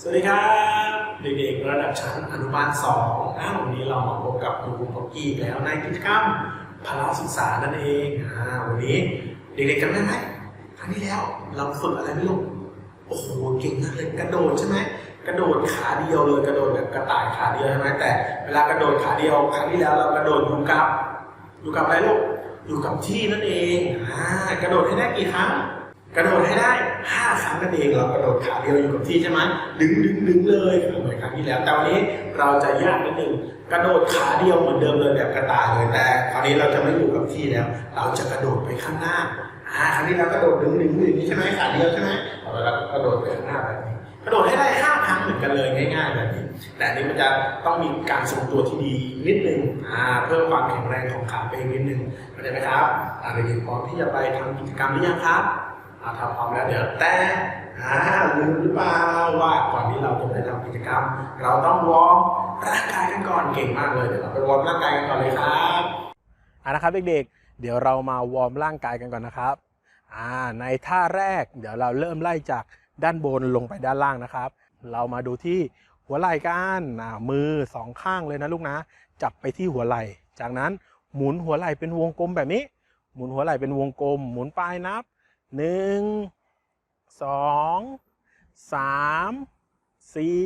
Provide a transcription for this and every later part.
สวัสดีครับเด็กๆระดับชั้นอนุบาล2อ้าวันนี้เรามาพบกับคุณครูพ็อกกี้แล้วในกิจกรรมพละศึกษานั่นเองอ่าวันนี้เด็กๆจำได้ไหมครั้งที่แล้วเราฝึกอะไรไม่รู้โอ้โหเก่งมากเลยกระโดดใช่ไหมกระโดดขาเดียวเลยกระโดดแบบกระต่ายขาเดียวใช่ไหมแต่เวลากระโดดขาเดียวครั้งที่แล้วเรากระโดดอยู่กับอยู่กับอะไรลูกอยู่กับที่นั่นเองอ่ากระโดดให้ได้กี่ครั้ง ระโดดให้ได้5ครั้งนั่นเองเรากระโดดขาเดียวอยู่กับที่ใช่ไหมดึงดึงดึงเลยเหมือนครั้งที่แล้วแต่วันนี้เราจะยากนิดนึงกระโดดขาเดียวเหมือนเดิมเลยแบบกระต่ายเลยแต่คราวนี้เราจะไม่อยู่กับที่แล้ว เราจะกระโดดไปข้างหน้าอ่าครั้งนี้เรากระโดดดึงดึงอย่งใช่ไหมขาเดียวใช่ไหมเอาเรากระโดดไปข้างหน้าแบบนี้กระโดดให้ได้5ครั้งเหมือนกันเลยง่ายๆแบบนี้ แต่อันนี้มันจะต้องมีการทรงตัวที่ดีนิดนึงอ่าเพิ่มความแข็งแรงของขาไปนิดนึงเข้าใจไหมครับอ่าเด็กๆพร้อมที่จะไปทำกิจกรรมหรือยังครับ อาถ้าพร้อมแล้วเดี๋ยวแต่อ่าลืมหรือเปล่าว่าก่อนที่เราจะไปทำกิจกรรม เราต้องวอร์มร่างกายกันก่อนเก่งมากเลยเดี๋ยวเราไปวอร์มร่างกายกันก่อนเลยครับอ่านะครับเด็กๆ เดี๋ยวเรามาวอร์มร่างกายกันก่อนนะครับอ่าในท่าแรกเดี๋ยวเราเริ่มไล่จากด้านบนลงไปด้านล่างนะครับ เรามาดูที่หัวไหล่กันมือสองข้างเลยนะลูกนะ จับไปที่หัวไหล่ จากนั้นหมุนหัวไหล่เป็นวงกลมแบบนี้ หมุนหัวไหล่เป็นวงกลม หมุนปลายนับ หนึ่งสองสามสี่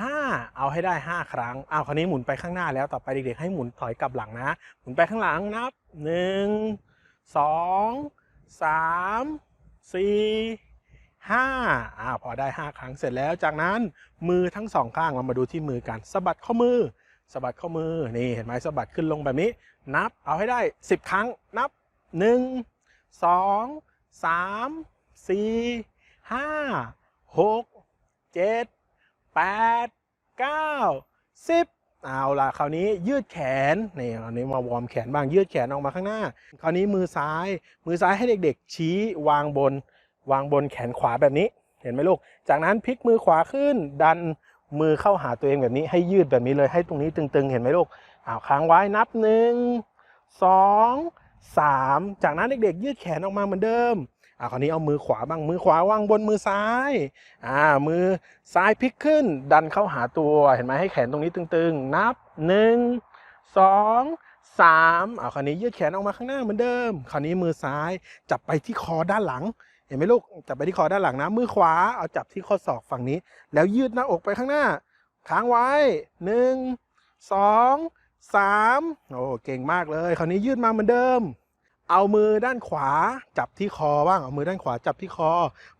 ห้าเอาให้ได้ห้าครั้งอ้าวคราวนี้หมุนไปข้างหน้าแล้วต่อไปเด็กๆให้หมุนถอยกลับหลังนะ หมุนไปข้างหลังนับหนึ่งสองสามสี่ห้าอ่าพอได้ห้าครั้งเสร็จแล้วจากนั้นมือทั้งสองข้างเรามาดูที่มือกันสะบัดข้อมือสะบัดข้อมือนี่เห็นไหมสะบัดขึ้นลงแบบนี้ นับเอาให้ได้สิบครั้งนับหนึ่ง สองสามสี่ห้าหกเจ็ดแปดเก้าสิบเอาล่ะคราวนี้ยืดแขนนี่คราวนี้มาวอร์มแขนบ้างยืดแขนออกมาข้างหน้า คราวนี้มือซ้าย มือซ้ายให้เด็กๆ ชี้วางบน วางบนแขนขวาแบบนี้ เห็นไหมลูก จากนั้นพลิกมือขวาขึ้น ดันมือเข้าหาตัวเองแบบนี้ ให้ยืดแบบนี้เลยให้ตรงนี้ตึงๆ เห็นไหมลูกเอาค้างไว้นับหนึ่งสอง สามจากนั้นเด็กๆ ยืดแขนออกมาเหมือนเดิมอ่าคราวนี้เอามือขวาบ้างมือขวาวางบนมือซ้ายอ่ามือซ้ายพลิกขึ้น ดันเข้าหาตัวเห็นไหมให้แขนตรงนี้ตึงๆ นับหนึ่งสองสามเอาคราวนี้ยืดแขนออกมาข้างหน้าเหมือนเดิม คราวนี้มือซ้ายจับไปที่คอด้านหลัง เห็นไหมลูกจับไปที่คอด้านหลังนะ มือขวาเอาจับที่ข้อศอกฝั่งนี้ แล้วยืดหน้าอกไปข้างหน้าค้างไว้หนึ่งสอง สามโอ้เก่งมากเลย คราวนี้ยืดมาเหมือนเดิม เอามือด้านขวาจับที่คอบ้าง เอามือด้านขวาจับที่คอ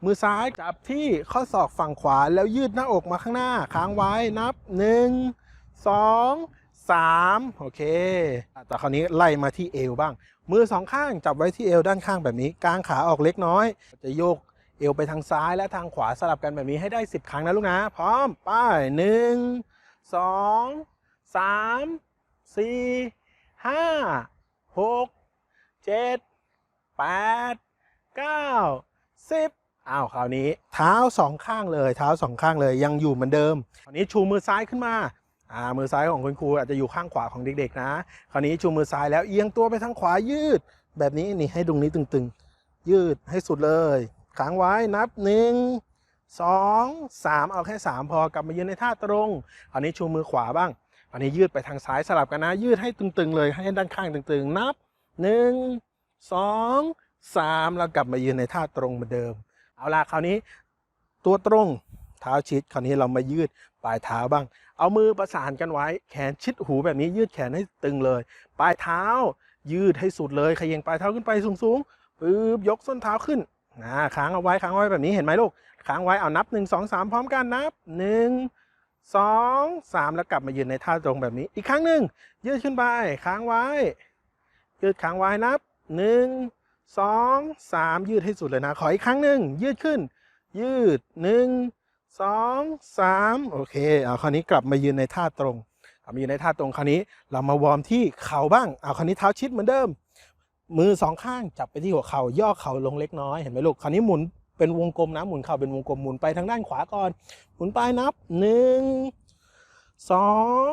มือซ้ายจับที่ข้อศอกฝั่งขวาแล้วยืดหน้าอกมาข้างหน้า ค้างไว้นับหนึ่งสองสามโอเค แต่คราวนี้ไล่มาที่เอวบ้าง มือสองข้างจับไว้ที่เอวด้านข้างแบบนี้กางขาออกเล็กน้อย จะโยกเอวไปทางซ้ายและทางขวาสลับกันแบบนี้ให้ได้ 10 ครั้งนะลูกนะ พร้อม ไป้ายหนึ่งสองสาม สี่ห้าหกเจ็ดแปดเก้าสิบอ้าวคราวนี้เท้าสองข้างเลยเท้าสองข้างเลยยังอยู่เหมือนเดิมคราวนี้ชูมือซ้ายขึ้นมาอ่ามือซ้ายของคุณครูอาจจะอยู่ข้างขวาของเด็กๆ นะ คราวนี้ชูมือซ้ายแล้วเอียงตัวไปทางขวายืด แบบนี้นี่ให้ตรงนี้ตึงๆ ยืดให้สุดเลยค้างไว้นับหนึ่งสองสามเอาแค่สามพอกลับมายืนในท่าตรงคราวนี้ชูมือขวาบ้าง อันนี้ยืดไปทางซ้ายสลับกันนะ ยืดให้ตึงๆเลยให้ด้านข้างตึงๆ นับหนึ่งสองสามแล้วกลับมายืนในท่าตรงเหมือนเดิม เอาล่ะคราวนี้ตัวตรงเท้าชิดคราวนี้เรามายืดปลายเท้าบ้าง เอามือประสานกันไว้ แขนชิดหูแบบนี้ยืดแขนให้ตึงเลย ปลายเท้า ยืดให้สุดเลยขยงปลายเท้าขึ้นไปสูงๆปึ๊บยกส้นเท้าขึ้นนะค้างเอาไว้ค้างเอาไว้แบบนี้เห็นไหมลูกค้างไว้เอานับหนึ่งสองสามพร้อมกันนับห นึ่งสองสามแล้วกลับมายืนในท่าตรงแบบนี้ อีกครั้งหนึ่งยืดขึ้นไปค้างไว้ ยืดค้างไว้นับหนึ่งสองสามยืดให้สุดเลยนะ ขออีกครั้งหนึ่งยืดขึ้น ยืดหนึ่งสองสามโอเคเอาคราวนี้กลับมายืนในท่าตรงเอามายืนในท่าตรงคราวนี้ เรามาวอร์มที่เข่าบ้างเอาคราวนี้เท้าชิดเหมือนเดิม มือสองข้างจับไปที่หัวเข่าย่อเข่าลงเล็กน้อยเห็นไหมลูกคราวนี้หมุน เป็นวงกลมนะหมุนเข่าเป็นวงกลมหมุนไปทางด้านขวาก่อน หมุนไปนับหนึ่งสอง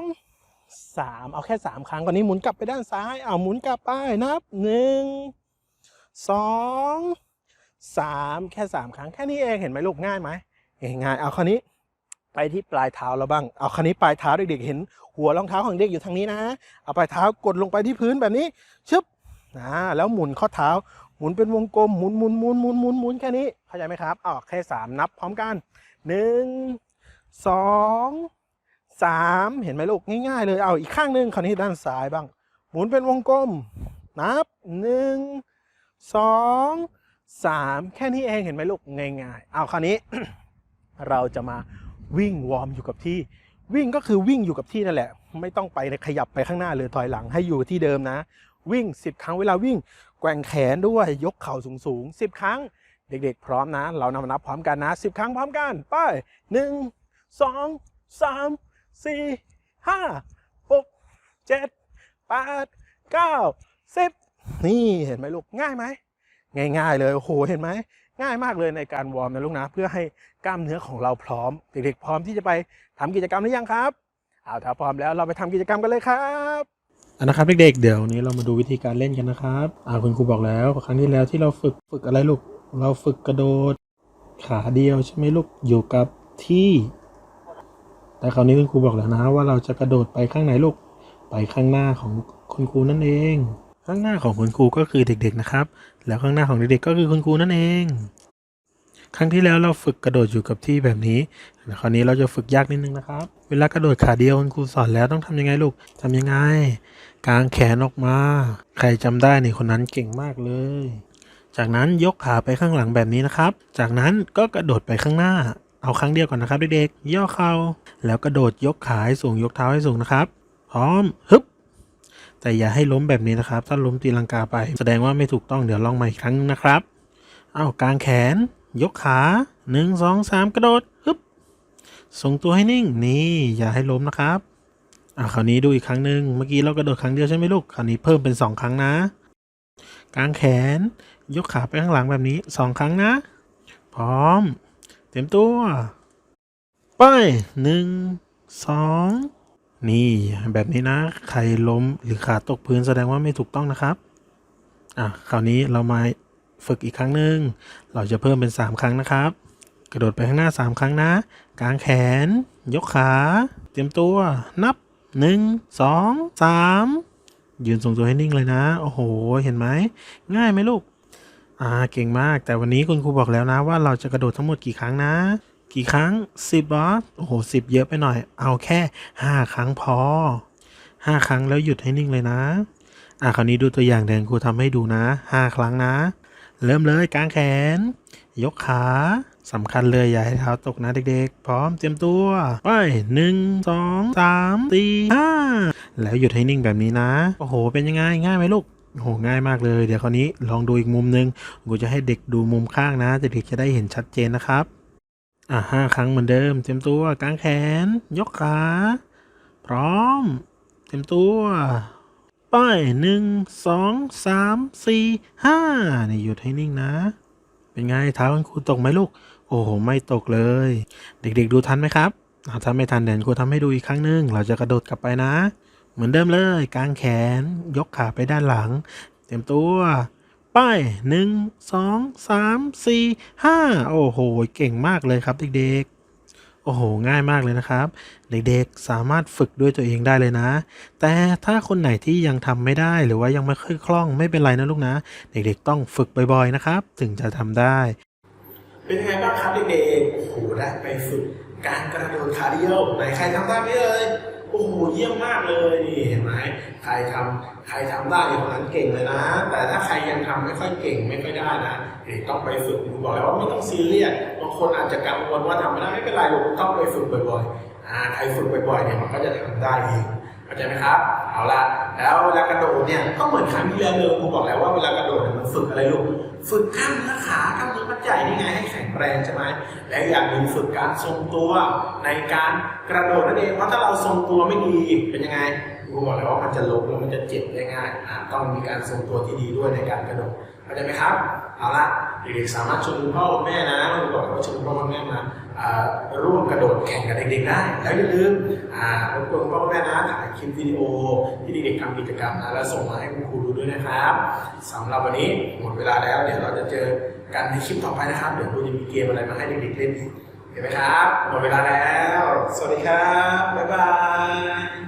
สามเอาแค่สามครั้งคราวนี้หมุนกลับไปด้านซ้ายเอาหมุนกลับไปนับหนึ่งสองสามแค่สามครั้งแค่นี้เองเห็นไหมลูกง่ายไหมง่ายเอาคราวนี้ไปที่ปลายเท้าเราบ้าง เอาคันนี้ปลายเท้าเด็กๆเห็น หัวรองเท้าของเด็กอยู่ทางนี้นะ เอาปลายเท้ากดลงไปที่พื้นแบบนี้ ชึบนะแล้วหมุนข้อเท้า หมุนเป็นวงกลมหมุนหมุนหมุนหมุนหมุนหมุนแค่นี้เข้าใจไหมครับอ๋อแค่สามนับพร้อมกันหนึ่งสองสามเห็นไหมลูกง่ายๆเลยเอาอีกข้างหนึ่งคราวนี้ด้านซ้ายบ้าง หมุนเป็นวงกลม นับหนึ่งสองสามแค่นี้เองเห็นไหมลูกง่ายๆเอาคราวนี้ เราจะมาวิ่งวอร์มอยู่กับที่ วิ่งก็คือวิ่งอยู่กับที่นั่นแหละ ไม่ต้องไปขยับไปข้างหน้าหรือถอยหลังให้อยู่ที่เดิมนะ วิ่ง 10 ครั้งเวลาวิ่ง แกว่งแขนด้วยยกเข่าสูงๆ10 ครั้ง เด็กๆ พร้อมนะ เรานำนับพร้อมกันนะ 10 ครั้งพร้อมกัน ไปหนึ่งสองสามสี่ห้าหกเจ็ดแปดเก้าสิบนี่เห็นไหมลูกง่ายไหมง่ายๆเลยโอ้โหเห็นไหมง่ายมากเลยในการวอร์มนะลูกนะ เพื่อให้กล้ามเนื้อของเราพร้อม เด็กๆพร้อมที่จะไปทำกิจกรรมหรือยังครับเอาถ้าพร้อมแล้วเราไปทำกิจกรรมกันเลยครับ อันนะครับเด็กๆเดี๋ยวนี้เรามาดูวิธีการเล่นกันนะครับอ่าคุณครูบอกแล้วครั้งที่แล้วที่เราฝึกฝึกอะไรลูก เราฝึกกระโดด ขาเดียวใช่ไหมลูกอยู่กับที่ แต่คราวนี้คุณครูบอกแล้วนะว่าเราจะกระโดดไปข้างไหนลูกไปข้างหน้าของคุณครูนั่นเอง ข้างหน้าของคุณครูก็คือเด็กๆนะครับ แล้วข้างหน้าของเด็กๆก็คือคุณครูนั่นเอง ครั้งที่แล้วเราฝึกกระโดดอยู่กับที่แบบนี้ คราวนี้เราจะฝึกยากนิดนึงนะครับ เวลากระโดดขาเดียวคุณครูสอนแล้วต้องทำยังไงลูกทำยังไง กางแขนออกมา ใครจำได้นี่คนนั้นเก่งมากเลย จากนั้นยกขาไปข้างหลังแบบนี้นะครับ จากนั้นก็กระโดดไปข้างหน้า เอาครั้งเดียวก่อนนะครับเด็กๆ ย่อเข่า แล้วกระโดดยกขาให้สูงยกเท้าให้สูงนะครับ พร้อม ฮึบแต่อย่าให้ล้มแบบนี้นะครับ ถ้าล้มตีลังกาไป แสดงว่าไม่ถูกต้องเดี๋ยวลองใหม่อีกครั้งนึงนะครับ เอากางแขน ยกขาหนึ่งสองสามกระโดดฮึบทรงตัวให้นิ่งนี่อย่าให้ล้มนะครับอ่าคราวนี้ดูอีกครั้งหนึ่งเมื่อกี้เรากระโดดครั้งเดียวใช่ไหมลูกคราวนี้เพิ่มเป็นสองครั้งนะกางแขน ยกขาไปข้างหลังแบบนี้สองครั้งนะ พร้อม เต็มตัว ไปหนึ่งสองนี่แบบนี้นะ ใครล้มหรือขาตกพื้นแสดงว่าไม่ถูกต้องนะครับ อะคราวนี้เรามา ฝึกอีกครั้งหนึ่งเราจะเพิ่มเป็น 3 ครั้งนะครับ กระโดดไปข้างหน้า 3 ครั้งนะ กางแขน ยกขา เตรียมตัวนับ 1 2 3 ยืนทรงตัวให้นิ่งเลยนะ โอ้โห เห็นไหม ง่ายไหมลูก อ่า เก่งมาก แต่วันนี้คุณครูบอกแล้วนะว่าเราจะกระโดดทั้งหมดกี่ครั้งนะ กี่ครั้ง 10บอสโอ้โหสิบเยอะไปหน่อย เอาแค่ 5 ครั้งพอ 5 ครั้งแล้วหยุดให้นิ่งเลยนะอะคราวนี้ดูตัวอย่างเดินครูทำให้ดูนะ 5 ครั้งนะ เริ่มเลยกางแขน ยกขาสำคัญเลยอย่าให้เท้าตกนะเด็กๆ พร้อมเตรียมตัวไปหนึ่งสองสามสี่ห้าแล้วหยุดให้นิ่งแบบนี้นะ โอ้โห เป็นยังไงง่ายไหมลูกโหง่ายมากเลย เดี๋ยวคราวนี้ลองดูอีกมุมหนึงกูจะให้เด็กดูมุมข้างนะเด็กๆจะได้เห็นชัดเจนนะครับ อะห้าครั้งเหมือนเดิม เตรียมตัวกางแขน ยกขา พร้อม เตรียมตัว ไปหนึ่งสองสามสี่ห้านี่หยุดให้นิ่งนะ เป็นไงเท้าคุณครูตกไหมลูก โอ้โห ไม่ตกเลย เด็กๆดูทันไหมครับอ่าถ้าไม่ทันเดี๋ยวครูทำให้ดูอีกครั้งหนึ่งเราจะกระโดดกลับไปนะ เหมือนเดิมเลยกางแขน ยกขาไปด้านหลัง เตรียมตัวไปหนึ่งสองสามสี่ห้าโอ้โห เก่งมากเลยครับเด็กๆ โอ้โห ง่ายมากเลยนะครับ เด็กๆ สามารถฝึกด้วยตัวเองได้เลยนะ แต่ถ้าคนไหนที่ยังทำไม่ได้หรือว่ายังไม่ค่อยคล่องไม่เป็นไรนะลูกนะ เด็กๆ ต้องฝึกบ่อยๆ นะครับ ถึงจะทำได้ เป็นไงบ้างครับเด็กๆโอ้โหได้ไปฝึกการกระโดดขาเดียวไหนใครทำได้ไหมเอ่ย โอ้โหเยี่ยมมากเลยนี่เห็นไหมใครทำใครทำได้คนนั้นเก่งเลยนะ แต่ถ้าใครยังทำไม่ค่อยเก่งไม่ค่อยได้นะเด็กต้องไปฝึกผมบอกแล้วว่าไม่ต้องซีเรียสบางคนอาจจะกังวลว่าทำไม่ได้ไม่เป็นไรลูกต้องไปฝึกบ่อยๆอ่าใครฝึกบ่อยๆเนี่ยมันก็จะทำได้เองเข้าใจไหมครับเอาละแล้วเวลากระโดดเนี่ยก็เหมือนครั้งที่แล้วเลยครูบอกแล้วว่าเวลากระโดดเนี่ยมันฝึกอะไรลูก ฝึกกล้ามเนื้อขากล้ามเนื้อมัดใหญ่นี่ไงให้แข็งแรงใช่ไหมและอย่างหนึ่งฝึกการทรงตัวในการกระโดดนั่นเองเพราะถ้าเราทรงตัวไม่ดีเป็นยังไงครูบอกแล้วว่ามันจะล้มแล้วมันจะเจ็บได้ง่ายต้องมีการทรงตัวที่ดีด้วยในการกระโดดเข้าใจไหมครับเอาละเด็กๆสามารถชวนคุณพ่อคุณแม่นะเรูบอกว่าชวนคุณพ่อคุณแม่มา ร่วมกระโดดแข่งกับเด็กๆได้ แล้วอย่าลืมรบกวนพ่อแม่นะถ่ายคลิปวิดีโอที่เด็กๆทำกิจกรรมนะแล้วส่งมาให้คุณครูดูด้วยนะครับสำหรับวันนี้หมดเวลาแล้วเดี๋ยวเราจะเจอกันในคลิปต่อไปนะครับ เดี๋ยวครูจะมีเกมอะไรมาให้เด็กๆเล่นเห็นไหมครับ หมดเวลาแล้ว สวัสดีครับ บ๊ายบาย